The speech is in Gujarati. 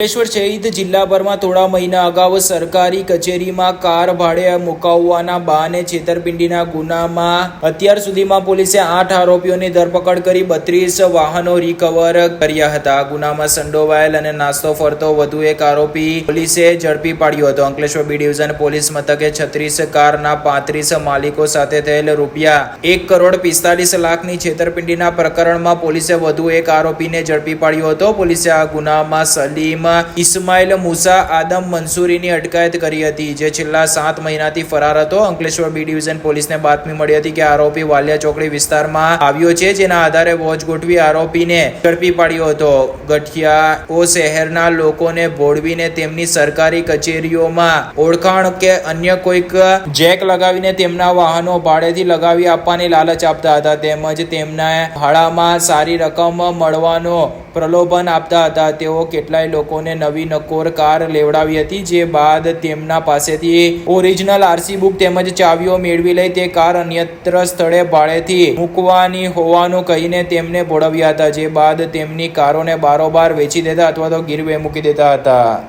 અંકલેશ્વર સહિત જિલ્લાભરમાં થોડા મહિના અગાઉ સરકારી કચેરીમાં કાર ભાડે મુકાવવાના બહાને છેતરપિંડીના ગુનામાં અત્યાર સુધીમાં પોલીસે આઠ આરોપીઓની ધરપકડ કરી બત્રીસ વાહનો રિકવર કર્યા હતા. ગુનામાં સંડોવાયેલ અને નાસ્તો ફરતો વધુ એક આરોપી પોલીસે ઝડપી પાડ્યો હતો. અંકલેશ્વર બી ડિવિઝન પોલીસ મથકે છત્રીસ કારના પાંત્રીસ માલિકો સાથે થયેલ રૂપિયા એક કરોડ પિસ્તાલીસ લાખની છેતરપિંડીના પ્રકરણમાં પોલીસે વધુ એક આરોપીને ઝડપી પાડ્યો હતો. પોલીસે આ ગુનામાં સલીમ ઇસ્માઇલ મુસા, આદમ મંસૂરીની અટકાયત કરી હતી, જે છેલ્લા સાત મહિનાથી ફરાર હતો. અંકલેશ્વર બી ડિવિઝન પોલીસને બાતમી મળી હતી કે આરોપી વાલિયા ચોકડી વિસ્તારમાં આવ્યો છે, જેના આધારે વોચ ગોઠવી આરોપીને ઝડપી પાડ્યો હતો. ગઠિયાઓ શહેરના લોકોને ભોળવીને તેમની સરકારી કચેરીઓમાં ઓળખાણ કે અન્ય કોઈક જેક લગાવીને તેમના વાહનો ભાડેથી લગાવી આપવાની લાલચ આપતા હતા, તેમજ તેમના ભાડામાં સારી રકમ મળવાનો પ્રલોભન આપતા હતા. તેઓ કેટલાય લોકોને નવી નકોર કાર લેવડાવી હતી, જે બાદ તેમના પાસેથી ઓરિજિનલ આરસી બુક તેમજ ચાવીઓ મેળવી લઈ તે કાર અન્યત્ર સ્થળે ભાડેથી મૂકવાની હોવાનું કહીને તેમને ભોળવ્યા હતા, જે બાદ તેમની કારોને બારોબાર વેચી દેતા અથવા તો ગીરવે મૂકી દેતા હતા.